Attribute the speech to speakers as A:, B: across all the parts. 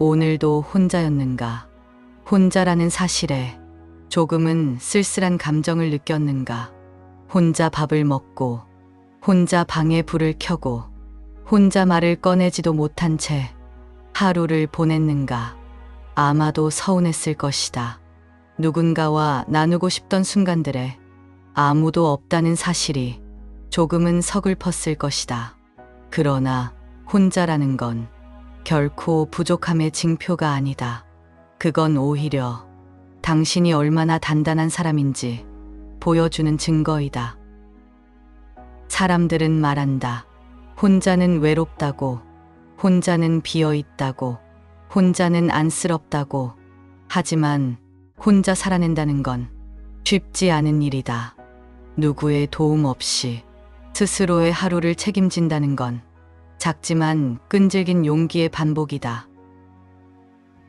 A: 오늘도 혼자였는가? 혼자라는 사실에 조금은 쓸쓸한 감정을 느꼈는가? 혼자 밥을 먹고, 혼자 방에 불을 켜고, 혼자 말을 꺼내지도 못한 채 하루를 보냈는가? 아마도 서운했을 것이다. 누군가와 나누고 싶던 순간들에 아무도 없다는 사실이 조금은 서글펐을 것이다. 그러나 혼자라는 건 결코 부족함의 징표가 아니다. 그건 오히려 당신이 얼마나 단단한 사람인지 보여주는 증거이다. 사람들은 말한다. 혼자는 외롭다고, 혼자는 비어 있다고, 혼자는 안쓰럽다고. 하지만 혼자 살아낸다는 건 쉽지 않은 일이다. 누구의 도움 없이 스스로의 하루를 책임진다는 건 작지만 끈질긴 용기의 반복이다.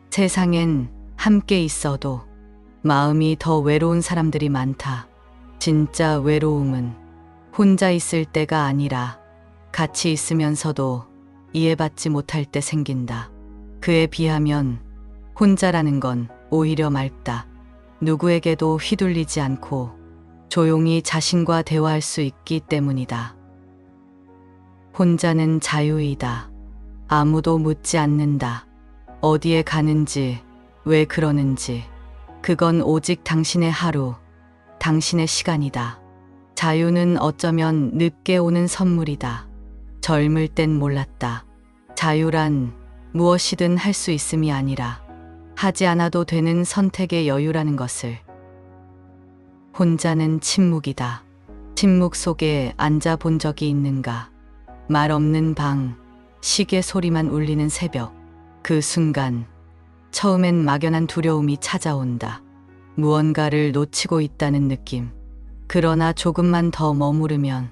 A: 세상엔 함께 있어도 마음이 더 외로운 사람들이 많다. 진짜 외로움은 혼자 있을 때가 아니라 같이 있으면서도 이해받지 못할 때 생긴다. 그에 비하면 혼자라는 건 오히려 맑다. 누구에게도 휘둘리지 않고 조용히 자신과 대화할 수 있기 때문이다. 혼자는 자유이다. 아무도 묻지 않는다. 어디에 가는지, 왜 그러는지. 그건 오직 당신의 하루, 당신의 시간이다. 자유는 어쩌면 늦게 오는 선물이다. 젊을 땐 몰랐다. 자유란 무엇이든 할 수 있음이 아니라 하지 않아도 되는 선택의 여유라는 것을. 혼자는 침묵이다. 침묵 속에 앉아 본 적이 있는가? 말 없는 방, 시계 소리만 울리는 새벽. 그 순간, 처음엔 막연한 두려움이 찾아온다. 무언가를 놓치고 있다는 느낌. 그러나 조금만 더 머무르면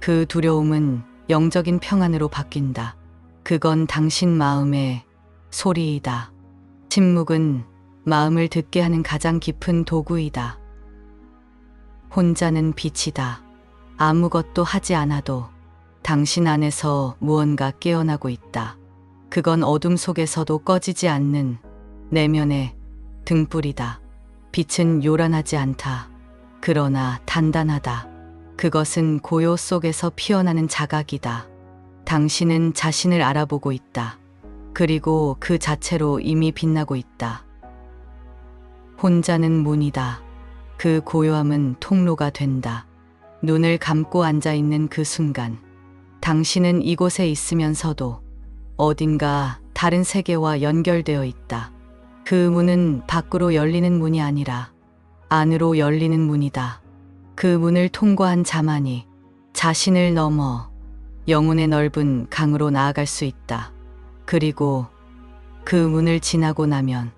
A: 그 두려움은 영적인 평안으로 바뀐다. 그건 당신 마음의 소리이다. 침묵은 마음을 듣게 하는 가장 깊은 도구이다. 혼자는 빛이다. 아무것도 하지 않아도 당신 안에서 무언가 깨어나고 있다. 그건 어둠 속에서도 꺼지지 않는 내면의 등불이다. 빛은 요란하지 않다. 그러나 단단하다. 그것은 고요 속에서 피어나는 자각이다. 당신은 자신을 알아보고 있다. 그리고 그 자체로 이미 빛나고 있다. 혼자는 문이다. 그 고요함은 통로가 된다. 눈을 감고 앉아 있는 그 순간, 당신은 이곳에 있으면서도 어딘가 다른 세계와 연결되어 있다. 그 문은 밖으로 열리는 문이 아니라 안으로 열리는 문이다. 그 문을 통과한 자만이 자신을 넘어 영혼의 넓은 강으로 나아갈 수 있다. 그리고 그 문을 지나고 나면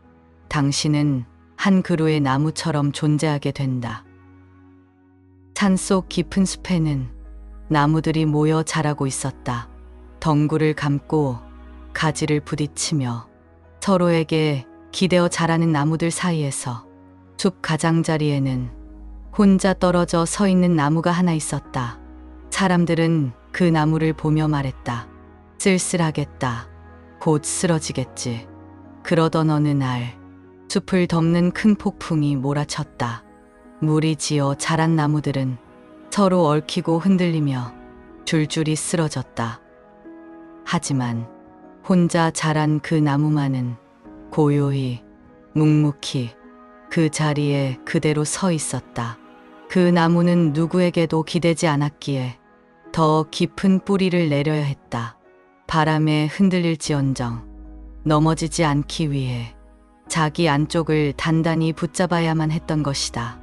A: 당신은 한 그루의 나무처럼 존재하게 된다. 산속 깊은 숲에는 나무들이 모여 자라고 있었다. 덩굴을 감고 가지를 부딪히며 서로에게 기대어 자라는 나무들 사이에서 숲 가장자리에는 혼자 떨어져 서 있는 나무가 하나 있었다. 사람들은 그 나무를 보며 말했다. 쓸쓸하겠다. 곧 쓰러지겠지. 그러던 어느 날 숲을 덮는 큰 폭풍이 몰아쳤다. 물이 지어 자란 나무들은 서로 얽히고 흔들리며 줄줄이 쓰러졌다. 하지만 혼자 자란 그 나무만은 고요히 묵묵히 그 자리에 그대로 서 있었다. 그 나무는 누구에게도 기대지 않았기에 더 깊은 뿌리를 내려야 했다. 바람에 흔들릴지언정 넘어지지 않기 위해 자기 안쪽을 단단히 붙잡아야만 했던 것이다.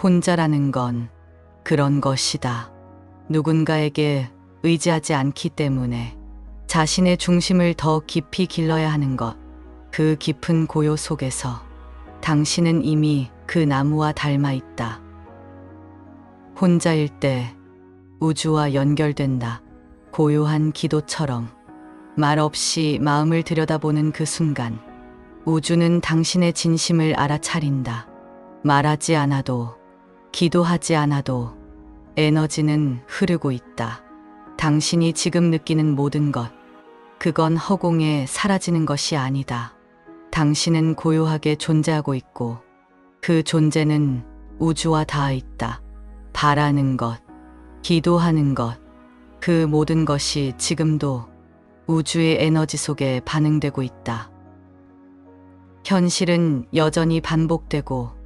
A: 혼자라는 건 그런 것이다. 누군가에게 의지하지 않기 때문에 자신의 중심을 더 깊이 길러야 하는 것. 그 깊은 고요 속에서 당신은 이미 그 나무와 닮아 있다. 혼자일 때 우주와 연결된다. 고요한 기도처럼 말 없이 마음을 들여다보는 그 순간 우주는 당신의 진심을 알아차린다. 말하지 않아도 기도하지 않아도 에너지는 흐르고 있다. 당신이 지금 느끼는 모든 것, 그건 허공에 사라지는 것이 아니다. 당신은 고요하게 존재하고 있고 그 존재는 우주와 닿아 있다. 바라는 것, 기도하는 것, 그 모든 것이 지금도 우주의 에너지 속에 반응되고 있다. 현실은 여전히 반복되고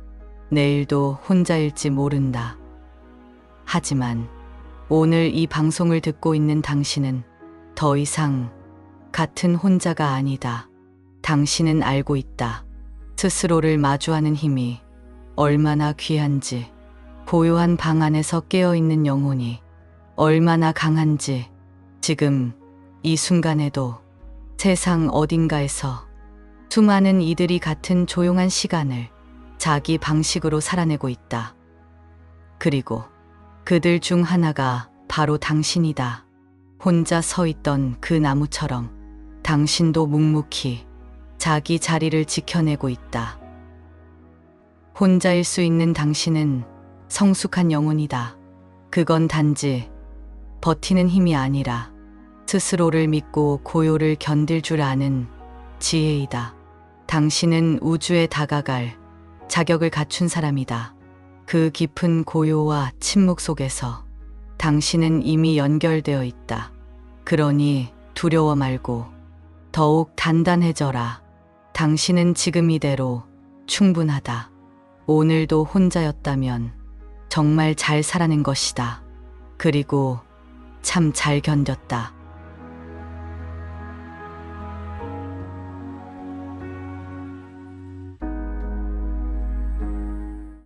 A: 내일도 혼자일지 모른다. 하지만 오늘 이 방송을 듣고 있는 당신은 더 이상 같은 혼자가 아니다. 당신은 알고 있다. 스스로를 마주하는 힘이 얼마나 귀한지, 고요한 방 안에서 깨어있는 영혼이 얼마나 강한지, 지금 이 순간에도 세상 어딘가에서 수많은 이들이 같은 조용한 시간을 자기 방식으로 살아내고 있다. 그리고 그들 중 하나가 바로 당신이다. 혼자 서 있던 그 나무처럼 당신도 묵묵히 자기 자리를 지켜내고 있다. 혼자일 수 있는 당신은 성숙한 영혼이다. 그건 단지 버티는 힘이 아니라 스스로를 믿고 고요를 견딜 줄 아는 지혜이다. 당신은 우주에 다가갈 자격을 갖춘 사람이다. 그 깊은 고요와 침묵 속에서 당신은 이미 연결되어 있다. 그러니 두려워 말고 더욱 단단해져라. 당신은 지금 이대로 충분하다. 오늘도 혼자였다면 정말 잘 살아낸 것이다. 그리고 참 잘 견뎠다.